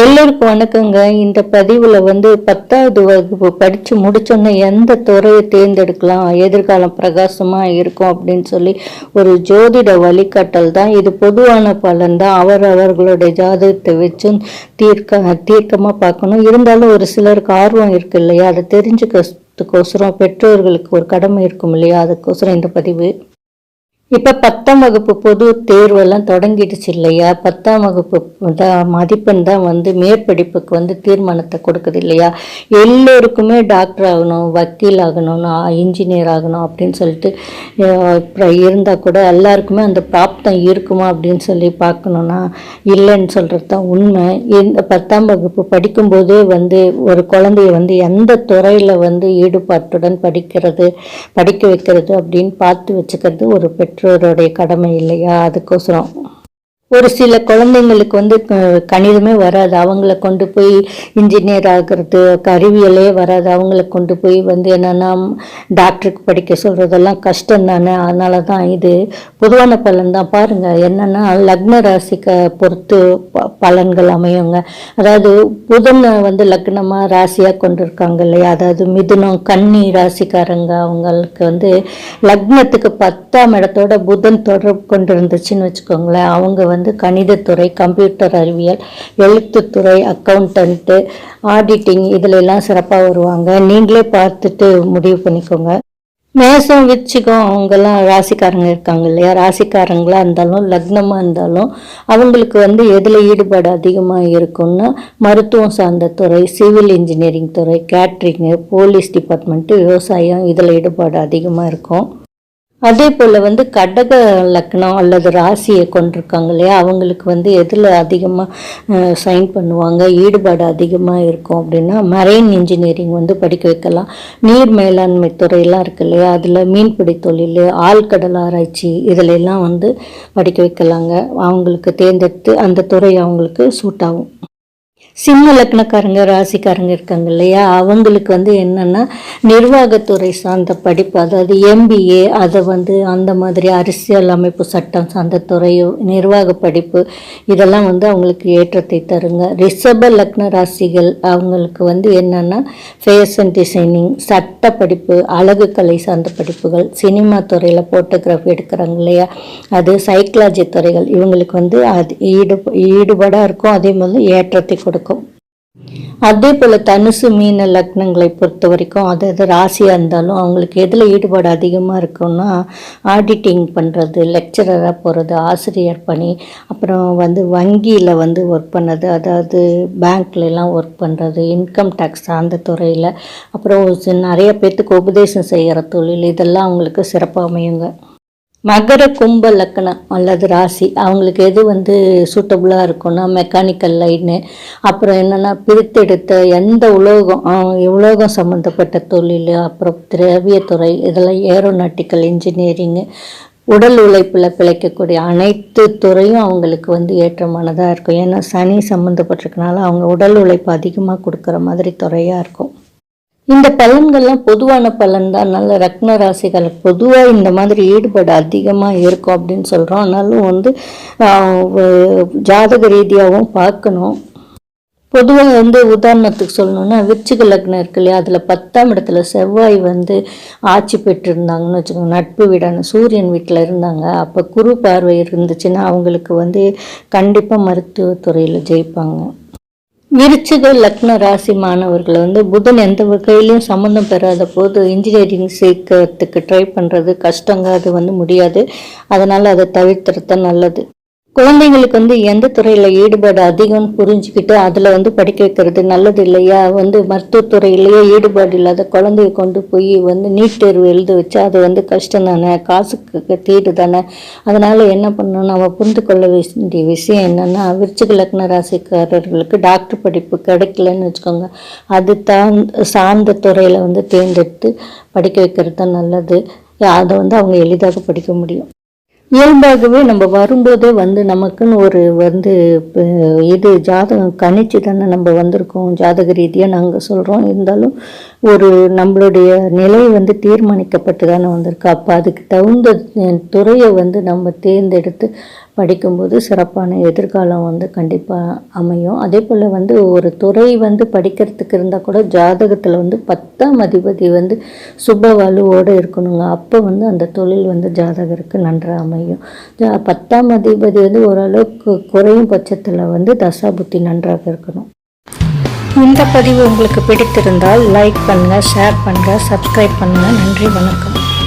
எல்லோருக்கும் வணக்கங்க. இந்த பதிவில் வந்து பத்தாவது வகுப்பு படித்து முடிச்சோன்னே எந்த துறையை தேர்ந்தெடுக்கலாம் எதிர்காலம் பிரகாசமாக இருக்கும் அப்படின்னு சொல்லி ஒரு ஜோதிட வழிகாட்டல் தான். இது பொதுவான பலன் தான். அவர் அவர்களுடைய ஜாதகத்தை வச்சும் தீர்க்க தீர்க்கமாக பார்க்கணும். இருந்தாலும் ஒரு சிலருக்கு ஆர்வம் இருக்கு இல்லையா? அதை தெரிஞ்சுக்கிறதுக்கோசரம் பெற்றோர்களுக்கு ஒரு கடமை இருக்கும் இல்லையா? அதுக்கோசரம் இந்த பதிவு. இப்போ பத்தாம் வகுப்பு பொது தேர்வெல்லாம் தொடங்கிடுச்சு இல்லையா? பத்தாம் வகுப்பு தான் மதிப்பெண் தான் வந்து மேற்படிப்புக்கு வந்து தீர்மானத்தை கொடுக்குது இல்லையா? எல்லோருக்குமே டாக்டர் ஆகணும் வக்கீல் ஆகணும் இன்ஜினியர் ஆகணும் அப்படின்னு சொல்லிட்டு இருந்தால் கூட எல்லாருக்குமே அந்த பிராப்தம் இருக்குமா அப்படின்னு சொல்லி பார்க்கணுன்னா இல்லைன்னு சொல்கிறது தான் உண்மை. இந்த பத்தாம் வகுப்பு படிக்கும்போதே வந்து ஒரு குழந்தைய வந்து எந்த துறையில் வந்து ஈடுபாட்டுடன் படிக்கிறது படிக்க வைக்கிறது அப்படின்னு பார்த்து வச்சுக்கிறது ஒரு பெற்ற பெற்றோருடைய கடமை இல்லையா? அதுக்கோசரம் ஒரு சில குழந்தைங்களுக்கு வந்து கணிதமே வராது. அவங்கள கொண்டு போய் இன்ஜினியர் ஆகிறது அறிவியலே வராது. அவங்கள கொண்டு போய் வந்து என்னென்னா டாக்டருக்கு படிக்க சொல்கிறதெல்லாம் கஷ்டம் தானே. அதனால தான் இது பொதுவான பலன் தான். பாருங்கள் என்னென்னா லக்ன ராசிக்க பொறுத்து பலன்கள் அமையுங்க. அதாவது புதன் வந்து லக்னமாக ராசியாக கொண்டு இருக்காங்க இல்லையா? அதாவது மிதுனம் கன்னி ராசிக்காரங்க அவங்களுக்கு வந்து லக்னத்துக்கு பத்தாம் இடத்தோட புதன் தொடர்பு கொண்டு இருந்துச்சுன்னு வச்சுக்கோங்களேன். அவங்க வந்து வந்து கணிதத்துறை கம்ப்யூட்டர் அறிவியல் எழுத்துத்துறை அக்கௌண்டன்ட்டு ஆடிட்டிங் இதில் எல்லாம் சிறப்பாக வருவாங்க. நீங்களே பார்த்துட்டு முடிவு பண்ணிக்கோங்க. மேசம் விச்சிகம் அவங்கெல்லாம் ராசிக்காரங்க இருக்காங்க இல்லையா? ராசிக்காரங்களாக இருந்தாலும் லக்னமாக இருந்தாலும் அவங்களுக்கு வந்து எதில் ஈடுபாடு அதிகமாக இருக்கும்னா மருத்துவம் சார்ந்த துறை சிவில் இன்ஜினியரிங் துறை கேட்ரிங்கு போலீஸ் டிபார்ட்மெண்ட்டு விவசாயம் இதில் ஈடுபாடு அதிகமாக இருக்கும். அதே போல் வந்து கடக லக்னம் அல்லது ராசியை கொண்டிருக்காங்க இல்லையா? அவங்களுக்கு வந்து எதில் அதிகமாக சைன் பண்ணுவாங்க? ஈடுபாடு அதிகமாக இருக்கும் அப்படின்னா மரைன் இன்ஜினியரிங் வந்து படிக்க வைக்கலாம். நீர் மேலாண்மை துறையெல்லாம் இருக்கு இல்லையா? அதில் மீன்பிடி தொழில் ஆழ்கடல் ஆராய்ச்சி இதில் எல்லாம் வந்து படிக்க வைக்கலாங்க. அவங்களுக்கு தேர்ந்தெடுத்து அந்த துறை அவங்களுக்கு சூட் ஆகும். சிம்ம லக்னக்காரங்க ராசிக்காரங்க இருக்காங்க இல்லையா? அவங்களுக்கு வந்து என்னென்னா நிர்வாகத்துறை சார்ந்த படிப்பு அதாவது எம்பிஏ அதை வந்து அந்த மாதிரி அரசியல் அமைப்பு சட்டம் சார்ந்த துறை நிர்வாக படிப்பு இதெல்லாம் வந்து அவங்களுக்கு ஏற்றத்தை தருங்க. ரிஷப லக்ன ராசிகள் அவங்களுக்கு வந்து என்னென்னா ஃபேஷன் டிசைனிங் சட்ட படிப்பு அழகு கலை சார்ந்த படிப்புகள் சினிமா துறையில் ஃபோட்டோகிராஃபி எடுக்கிறாங்க இல்லையா? அது சைக்காலஜி துறைகள். இவங்களுக்கு வந்து அது ஈடு ஈடுபாடாக இருக்கும். அதே மாதிரி ஏற்றத்தை கொடுக்கும். இருக்கும். அதே போல் தனுசு மீன லக்னங்களை பொறுத்த வரைக்கும் அது எது ராசியாக இருந்தாலும் அவங்களுக்கு எதில் ஈடுபாடு அதிகமாக இருக்கும்னா ஆடிட்டிங் பண்ணுறது லெக்சரராக போகிறது ஆசிரியர் பணி அப்புறம் வந்து வங்கியில் வந்து ஒர்க் பண்ணது அதாவது பேங்க்லலாம் ஒர்க் பண்ணுறது இன்கம் டேக்ஸ் அந்த துறையில் அப்புறம் நிறைய பேர்த்துக்கு உபதேசம் செய்கிற தொழில் இதெல்லாம் அவங்களுக்கு சிறப்பாக அமையுங்க. மகர கும்ப லக்கணம் அல்லது ராசி அவங்களுக்கு எது வந்து சூட்டபுளாக இருக்கும்னா மெக்கானிக்கல் லைனு அப்புறம் என்னென்னா பிரித்தெடுத்த எந்த உலோகம் உலோகம் சம்மந்தப்பட்ட தொழில் அப்புறம் திரவியத்துறை இதெல்லாம் ஏரோநாட்டிக்கல் இன்ஜினியரிங்கு உடல் உழைப்பில் பிழைக்கக்கூடிய அனைத்து துறையும் அவங்களுக்கு வந்து ஏற்றமானதாக இருக்கும். ஏன்னா சனி சம்மந்தப்பட்டிருக்கனால அவங்க உடல் உழைப்பு அதிகமாக கொடுக்குற மாதிரி துறையாக இருக்கும். இந்த பலன்கள்லாம் பொதுவான பலன் தான் நல்ல ரத்ன ராசிகள் பொதுவாக இந்த மாதிரி ஈடுபாடு அதிகமாக இருக்கும் அப்படின்னு சொல்கிறோம் ஆனாலும் வந்து ஜாதக ரீதியாகவும் பார்க்கணும். பொதுவாக வந்து உதாரணத்துக்கு சொல்லணும்னா விருச்சிக லக்னம் இருக்கு இல்லையா? அதில் பத்தாம் இடத்துல செவ்வாய் வந்து ஆட்சி பெற்றிருந்தாங்கன்னு வச்சுக்கோங்க. நட்பு வீடான சூரியன் வீட்டில் இருந்தாங்க. அப்போ குரு பார்வை இருந்துச்சுன்னா அவங்களுக்கு வந்து கண்டிப்பாக மருத்துவத்துறையில் ஜெயிப்பாங்க. விருச்சிக லக்ன ராசி மாணவர்களை வந்து புதன் எந்த வகையிலையும் சம்மந்தம் பெறாத போது இன்ஜினியரிங் சேர்க்கறதுக்கு ட்ரை பண்ணுறது கஷ்டங்க அது வந்து முடியாது. அதனால் அதை தவிர்த்துறது நல்லது. குழந்தைங்களுக்கு வந்து எந்த துறையில் ஈடுபாடு அதிகம்னு புரிஞ்சுக்கிட்டு அதில் வந்து படிக்க வைக்கிறது நல்லது இல்லையா? வந்து மருத்துவத்துறையிலேயே ஈடுபாடு இல்லாத குழந்தைய கொண்டு போய் வந்து நீட் தேர்வு எழுத வச்சா அது வந்து கஷ்டம் தானே? காசுக்கு தீடு தானே? அதனால் என்ன பண்ணணும்? நம்ம புரிந்து கொள்ள வேண்டிய விஷயம் என்னென்னா விருச்சிக லக்ன ராசிக்காரர்களுக்கு டாக்டர் படிப்பு கிடைக்கலன்னு வச்சுக்கோங்க. அது தான் சார்ந்த துறையில் வந்து தேர்ந்தெடுத்து படிக்க வைக்கிறது தான் நல்லது. அதை வந்து அவங்க எளிதாக படிக்க முடியும். இயல்பாகவே நம்ம வரும்போதே வந்து நமக்குன்னு ஒரு வந்து இது ஜாதகம் கணிச்சு தானே நம்ம வந்திருக்கோம் ஜாதக ரீதியாக நாங்கள் சொல்கிறோம் இருந்தாலும் ஒரு நம்மளுடைய நிலை வந்து தீர்மானிக்கப்பட்டு தானே வந்திருக்கு. அப்போ அதுக்கு தகுந்த துறையை வந்து நம்ம தேர்ந்தெடுத்து படிக்கும்போது சிறப்பான எதிர்காலம் வந்து கண்டிப்பாக அமையும். அதே போல் வந்து ஒரு துறை வந்து படிக்கிறதுக்கு இருந்தால் கூட ஜாதகத்தில் வந்து பத்தாம் அதிபதி வந்து சுப வலுவோடு இருக்கணுங்க. அப்போ வந்து அந்த தொழில் வந்து ஜாதகருக்கு நன்றாக அமையும். ஜா- பத்தாம் அதிபதி வந்து ஓரளவுக்கு குறையும் பட்சத்தில் வந்து தசாபுத்தி நன்றாக இருக்கணும். இந்த பதிவு உங்களுக்கு பிடித்திருந்தால் லைக் பண்ணுங்கள் ஷேர் பண்ணுங்கள் சப்ஸ்கிரைப் பண்ணுங்கள் நன்றி வணக்கம்.